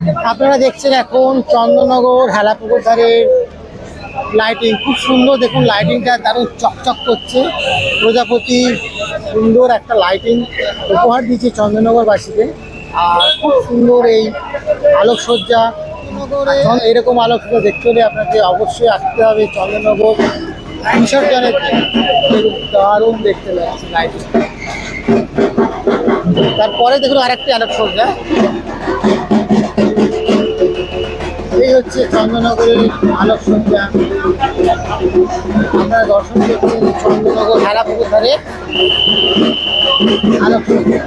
আপনারা দেখছেন এখন চন্দননগর হেলাপুকুর ধারের লাইটিং খুব সুন্দর দেখুন লাইটিংটা দারুণ চকচক করছে। প্রজাপতি সুন্দর একটা লাইটিং উপহার দিচ্ছে চন্দননগরবাসীকে আর খুব সুন্দর এই আলোকসজ্জা। এরকম আলোকসজ্জা দেখতে হলে আপনাকে অবশ্যই আসতে হবে চন্দননগর বিসর্জনের। দারুণ দেখতে লাগছে লাইটিং তারপরে দেখুন আরেকটি আলোকসজ্জা। এই হচ্ছে চন্দ্রনগরের আলোকসজ্জা। আপনারা দর্শন করছেন চন্দ্রনগর হেলাপুকুর ধারে আলোকসজ্জা।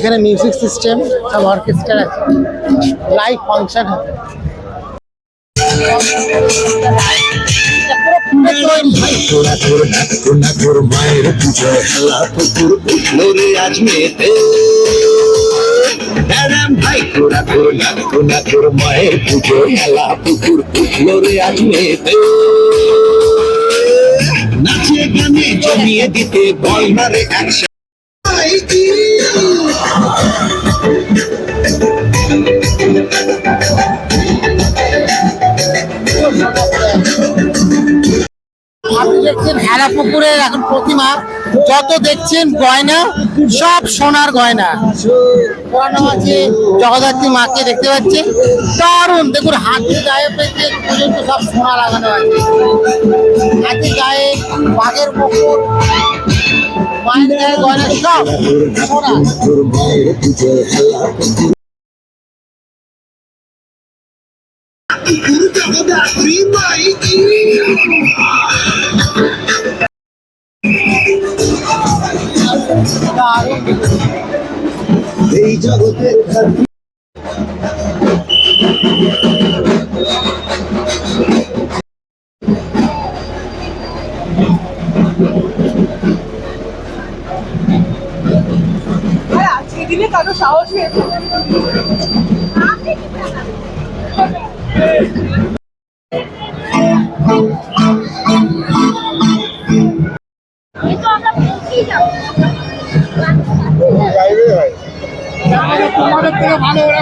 এখানে মিউজিক সিস্টেম, সব অর্কেস্ট্রা আছে। লাইভ ফাংশন হবে। না মায়ের হেলা পুকুর উঠল রে আজ মেয়েতে ভাই তোরা তোর নাচ না তোর মায়ের পুজোয় হেলা পুকুর উঠল রে আজ মেয়েতে নাচে গানে জমিয়ে দিতে বল মারে একসাথে দেখছেন পুকুরের এখন প্রতিমা, যত দেখছেন গয়না, সব সোনার গয়না। আছে, জগদ্ধাত্রী মাকে দেখতে পাচ্ছেন দারুণ! দেখুন হাতি গায়ে পর্যন্ত সব সোনা লাগানো আছে। হাতি গায়ে বাঘের পুকুর মায়ের গায়ে গয়না, সব সোনা। এই জগতের দিনে কারও সাহস হয়েছে তোমাদের থেকে ভালো ওরা